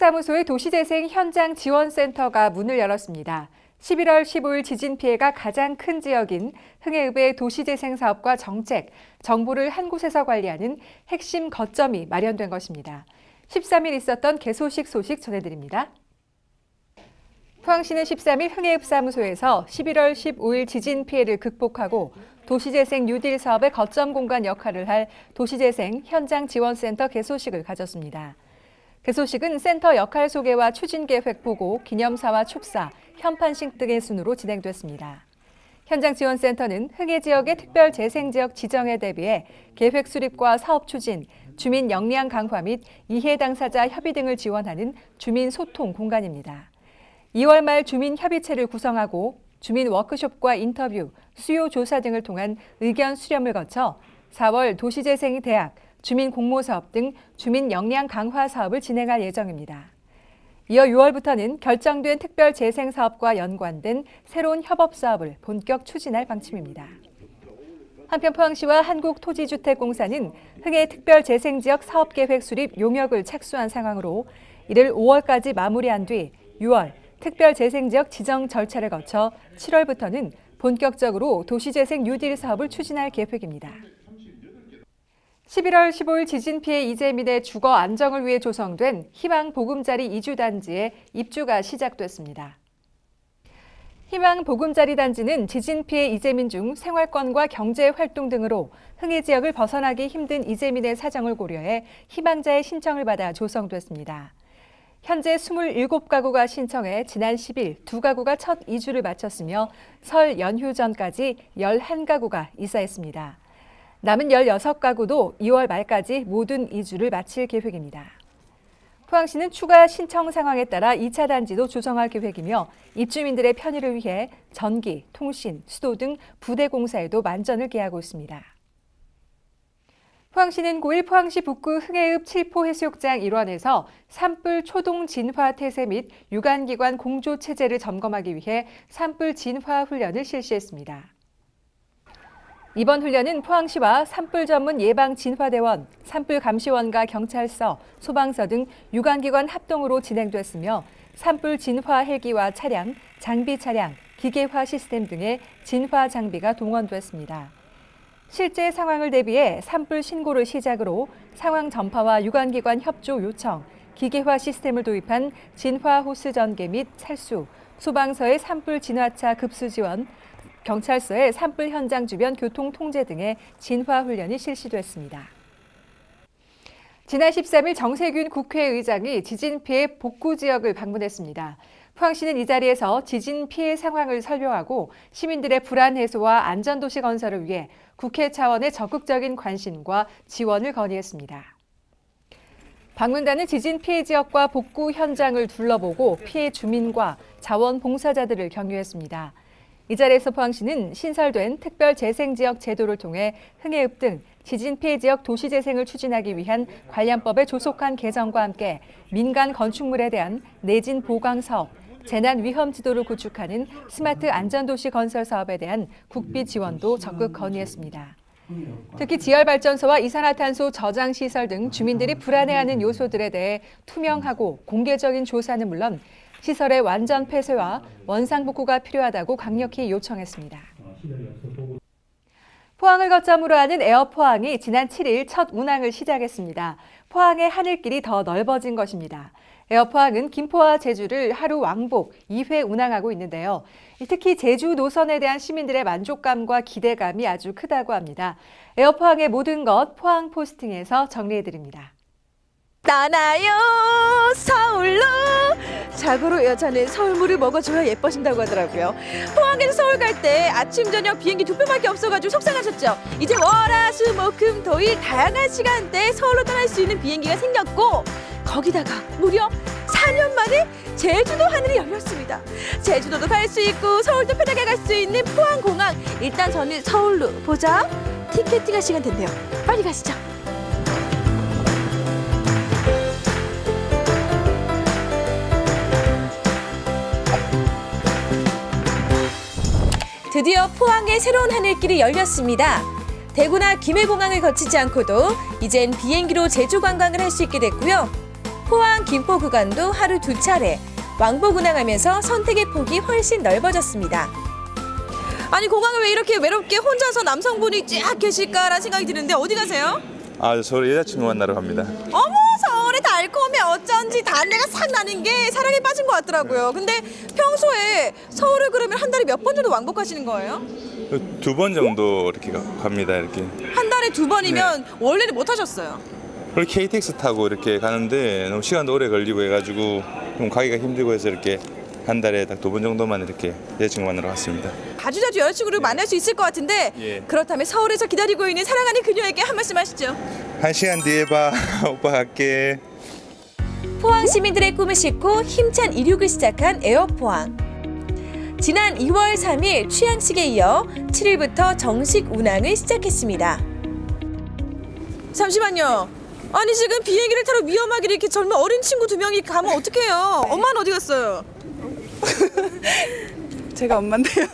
흥해읍사무소의 도시재생 현장 지원센터가 문을 열었습니다. 11월 15일 지진 피해가 가장 큰 지역인 흥해읍의 도시재생 사업과 정책, 정보를 한 곳에서 관리하는 핵심 거점이 마련된 것입니다. 13일 있었던 개소식 소식 전해드립니다. 포항시는 13일 흥해읍 사무소에서 11월 15일 지진 피해를 극복하고 도시재생 뉴딜 사업의 거점 공간 역할을 할 도시재생 현장 지원센터 개소식을 가졌습니다. 개소식은 센터 역할 소개와 추진 계획 보고, 기념사와 축사, 현판식 등의 순으로 진행됐습니다. 현장 지원센터는 흥해 지역의 특별 재생 지역 지정에 대비해 계획 수립과 사업 추진, 주민 역량 강화 및 이해 당사자 협의 등을 지원하는 주민 소통 공간입니다. 2월 말 주민 협의체를 구성하고 주민 워크숍과 인터뷰, 수요 조사 등을 통한 의견 수렴을 거쳐 4월 도시재생 대학, 주민 공모 사업 등 주민 역량 강화 사업을 진행할 예정입니다. 이어 6월부터는 결정된 특별 재생 사업과 연관된 새로운 협업 사업을 본격 추진할 방침입니다. 한편 포항시와 한국토지주택공사는 흥해 특별 재생 지역 사업 계획 수립 용역을 착수한 상황으로 이를 5월까지 마무리한 뒤 6월 특별 재생 지역 지정 절차를 거쳐 7월부터는 본격적으로 도시재생 뉴딜 사업을 추진할 계획입니다. 11월 15일 지진 피해 이재민의 주거 안정을 위해 조성된 희망 보금자리 이주 단지의 입주가 시작됐습니다. 희망 보금자리 단지는 지진 피해 이재민 중 생활권과 경제 활동 등으로 흥해 지역을 벗어나기 힘든 이재민의 사정을 고려해 희망자의 신청을 받아 조성됐습니다. 현재 27가구가 신청해 지난 10일 두 가구가 첫 이주를 마쳤으며 설 연휴 전까지 11가구가 이사했습니다. 남은 16가구도 2월 말까지 모든 이주를 마칠 계획입니다. 포항시는 추가 신청 상황에 따라 2차 단지도 조성할 계획이며 입주민들의 편의를 위해 전기, 통신, 수도 등 부대 공사에도 만전을 기하고 있습니다. 포항시는 9일 포항시 북구 흥해읍 칠포 해수욕장 일원에서 산불 초동 진화 태세 및 유관기관 공조 체제를 점검하기 위해 산불 진화 훈련을 실시했습니다. 이번 훈련은 포항시와 산불 전문 예방 진화대원, 산불 감시원과 경찰서, 소방서 등 유관기관 합동으로 진행됐으며 산불 진화 헬기와 차량, 장비 차량, 기계화 시스템 등의 진화 장비가 동원됐습니다. 실제 상황을 대비해 산불 신고를 시작으로 상황 전파와 유관기관 협조 요청, 기계화 시스템을 도입한 진화 호스 전개 및 살수, 소방서의 산불 진화차 급수 지원, 경찰서의 산불 현장 주변 교통 통제 등의 진화 훈련이 실시됐습니다. 지난 13일 정세균 국회의장이 지진 피해 복구 지역을 방문했습니다. 포항시는 이 자리에서 지진 피해 상황을 설명하고 시민들의 불안 해소와 안전도시 건설을 위해 국회 차원의 적극적인 관심과 지원을 건의했습니다. 방문단은 지진 피해 지역과 복구 현장을 둘러보고 피해 주민과 자원봉사자들을 격려했습니다. 이 자리에서 포항시는 신설된 특별재생지역 제도를 통해 흥해읍 등 지진 피해 지역 도시 재생을 추진하기 위한 관련법의 조속한 개정과 함께 민간 건축물에 대한 내진 보강 사업, 재난 위험 지도를 구축하는 스마트 안전도시 건설 사업에 대한 국비 지원도 적극 건의했습니다. 특히 지열발전소와 이산화탄소 저장 시설 등 주민들이 불안해하는 요소들에 대해 투명하고 공개적인 조사는 물론 시설의 완전 폐쇄와 원상 복구가 필요하다고 강력히 요청했습니다. 포항을 거점으로 하는 에어포항이 지난 7일 첫 운항을 시작했습니다. 포항의 하늘길이 더 넓어진 것입니다. 에어포항은 김포와 제주를 하루 왕복 2회 운항하고 있는데요. 특히 제주 노선에 대한 시민들의 만족감과 기대감이 아주 크다고 합니다. 에어포항의 모든 것 포항 포스팅에서 정리해드립니다. 떠나요? 서울로? 자고로 여자는 서울물을 먹어줘야 예뻐진다고 하더라고요. 포항에서 서울 갈 때 아침 저녁 비행기 두 편밖에 없어가지고 속상하셨죠? 이제 월화수목금 토일 다양한 시간대에 서울로 떠날 수 있는 비행기가 생겼고 거기다가 무려 4년 만에 제주도 하늘이 열렸습니다. 제주도도 갈 수 있고 서울도 편하게 갈 수 있는 포항공항. 일단 저는 서울로 보자. 티켓팅할 시간 된대요. 빨리 가시죠 드디어 포항의 새로운 하늘길이 열렸습니다. 대구나 김해공항을 거치지 않고도 이젠 비행기로 제주 관광을 할 수 있게 됐고요. 포항 김포 구간도 하루 두 차례 왕복 운항하면서 선택의 폭이 훨씬 넓어졌습니다. 아니 공항에 왜 이렇게 외롭게 혼자서 남성분이 쫙 계실까라는 생각이 드는데 어디 가세요? 아, 서울 여자친구 만나러 갑니다. 어머 달콤해 어쩐지 단내가 싹 나는 게 사랑에 빠진 것 같더라고요. 근데 평소에 서울을 그러면 한 달에 몇 번 정도 왕복하시는 거예요? 두 번 정도 이렇게 가- 갑니다. 이렇게. 한 달에 두 번이면 원래는 못 하셨어요. 그리고 KTX 타고 이렇게 가는데 너무 시간도 오래 걸리고 해가지고 좀 가기가 힘들고 해서 이렇게 한 달에 딱 두 번 정도만 이렇게 여자친구 만나러 갔습니다. 자주 자주 여자친구를 만날 수 있을 것 같은데 예. 그렇다면 서울에서 기다리고 있는 사랑하는 그녀에게 한 말씀 하시죠. 한 시간 뒤에 봐. 오빠 갈게. 포항 시민들의 꿈을 싣고 힘찬 이륙을 시작한 에어포항. 지난 2월 3일 취향식에 이어 7일부터 정식 운항을 시작했습니다. 잠시만요. 아니 지금 비행기를 타러 위험하게 이렇게 젊은 어린 친구 두 명이 가면 어떡해요? 엄마는 어디 갔어요? 제가 엄마인데요.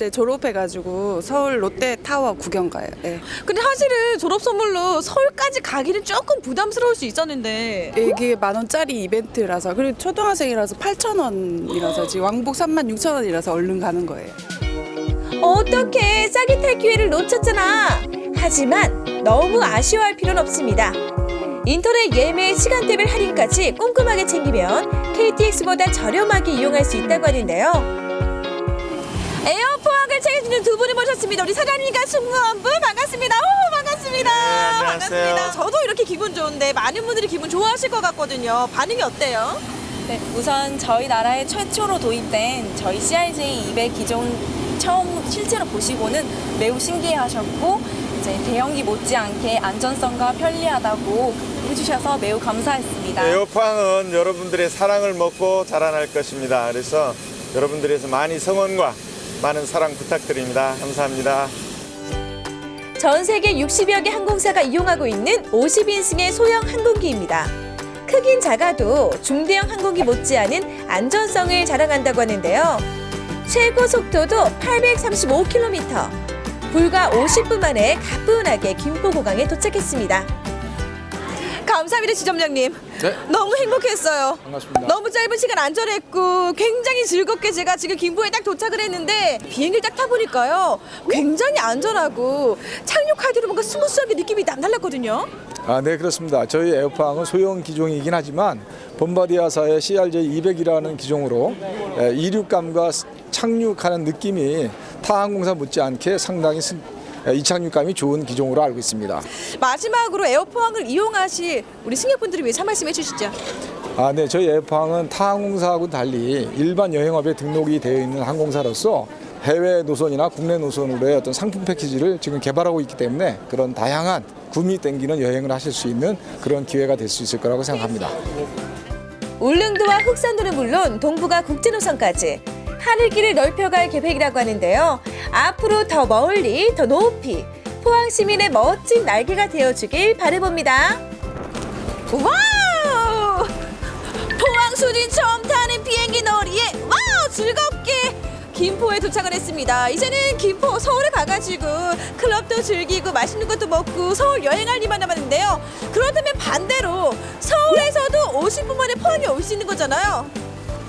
이제 졸업해가지고 서울 롯데타워 구경 가요. 예. 근데 사실은 졸업 선물로 서울까지 가기는 조금 부담스러울 수 있었는데 이게 만 원짜리 이벤트라서 그리고 초등학생이라서 8천 원이라서 지금 왕복 3만 6천 원이라서 얼른 가는 거예요. 어떻게 싸게 탈 기회를 놓쳤잖아. 하지만 너무 아쉬워할 필요는 없습니다. 인터넷 예매 시간대별 할인까지 꼼꼼하게 챙기면 KTX보다 저렴하게 이용할 수 있다고 하는데요. 에어포 책임지는 두 분을 모셨습니다. 우리 사장님과 승무원분 반갑습니다. 오, 반갑습니다. 안녕하세요. 반갑습니다. 저도 이렇게 기분 좋은데 많은 분들이 기분 좋아하실 것 같거든요. 반응이 어때요? 네, 우선 저희 나라에 최초로 도입된 저희 CRJ 200 기종 처음 실제로 보시고는 매우 신기해하셨고 이제 대형기 못지않게 안전성과 편리하다고 해주셔서 매우 감사했습니다. 에어팡은 여러분들의 사랑을 먹고 자라날 것입니다. 그래서 여러분들에서 많이 성원과 많은 사랑 부탁드립니다. 감사합니다. 전 세계 60여 개 항공사가 이용하고 있는 50인승의 소형 항공기입니다. 크긴 작아도 중대형 항공기 못지않은 안전성을 자랑한다고 하는데요. 최고 속도도 835km. 불과 50분 만에 가뿐하게 김포공항에 도착했습니다. 감사합니다, 지점장님. 너무 행복했어요. 반갑습니다. 너무 짧은 시간 안전했고 굉장히 즐겁게 제가 지금 김포에 딱 도착을 했는데 비행기를 딱 타보니까요 굉장히 안전하고 때도 뭔가 스무스하게 느낌이 남달랐거든요. 아, 네 그렇습니다. 저희 에어팡은 소형 기종이긴 하지만 bombardier CRJ 200이라는 기종으로 에, 이륙감과 스- 착륙하는 느낌이 타 항공사 못지않게 상당히 이착륙감이 좋은 기종으로 알고 있습니다. 마지막으로 에어포항을 이용하실 우리 승객분들을 위해서 한 말씀 해주시죠. 아, 네 저희 에어팡은 타 항공사하고 달리 일반 여행업에 등록이 되어 있는 항공사로서 해외 노선이나 국내 노선으로의 어떤 상품 패키지를 지금 개발하고 있기 때문에 그런 다양한 구미 땡기는 여행을 하실 수 있는 그런 기회가 될 수 있을 거라고 생각합니다. 울릉도와 흑산도는 물론 동부가 국제노선까지 하늘길을 넓혀갈 계획이라고 하는데요. 앞으로 더 멀리, 더 높이 포항 시민의 멋진 날개가 되어주길 바라봅니다. 와우! 포항 수진 처음 타는 비행기 놀이에 와우 즐겁게 김포에 도착을 했습니다. 이제는 김포 서울에 가가지고 클럽도 즐기고 맛있는 것도 먹고 서울 여행할 일만 남았는데요. 그렇다면 반대로 서울에서도 50분 만에 포항에 올 수 있는 거잖아요.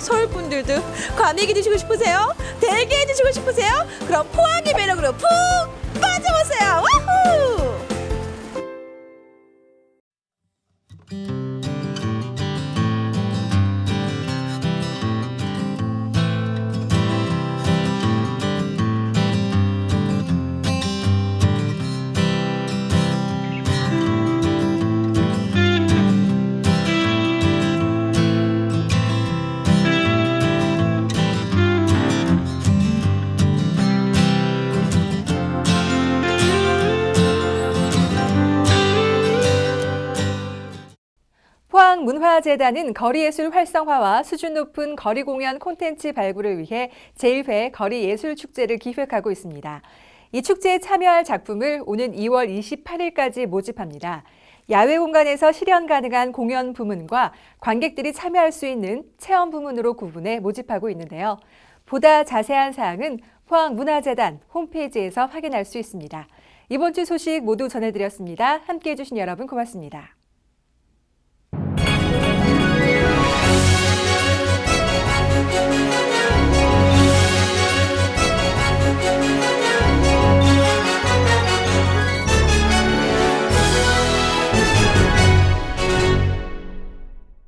서울 분들도 과메기 드시고 싶으세요? 대게 드시고 싶으세요? 그럼 포항의 매력으로 푹 빠져보세요. 와후! 문화재단은 거리예술 활성화와 수준 높은 거리 공연 콘텐츠 발굴을 위해 제1회 거리예술축제를 기획하고 있습니다. 이 축제에 참여할 작품을 오는 2월 28일까지 모집합니다. 야외 공간에서 실현 가능한 공연 부문과 관객들이 참여할 수 있는 체험 부문으로 구분해 모집하고 있는데요. 보다 자세한 사항은 포항문화재단 홈페이지에서 확인할 수 있습니다. 이번 주 소식 모두 전해드렸습니다. 함께해 주신 여러분 고맙습니다.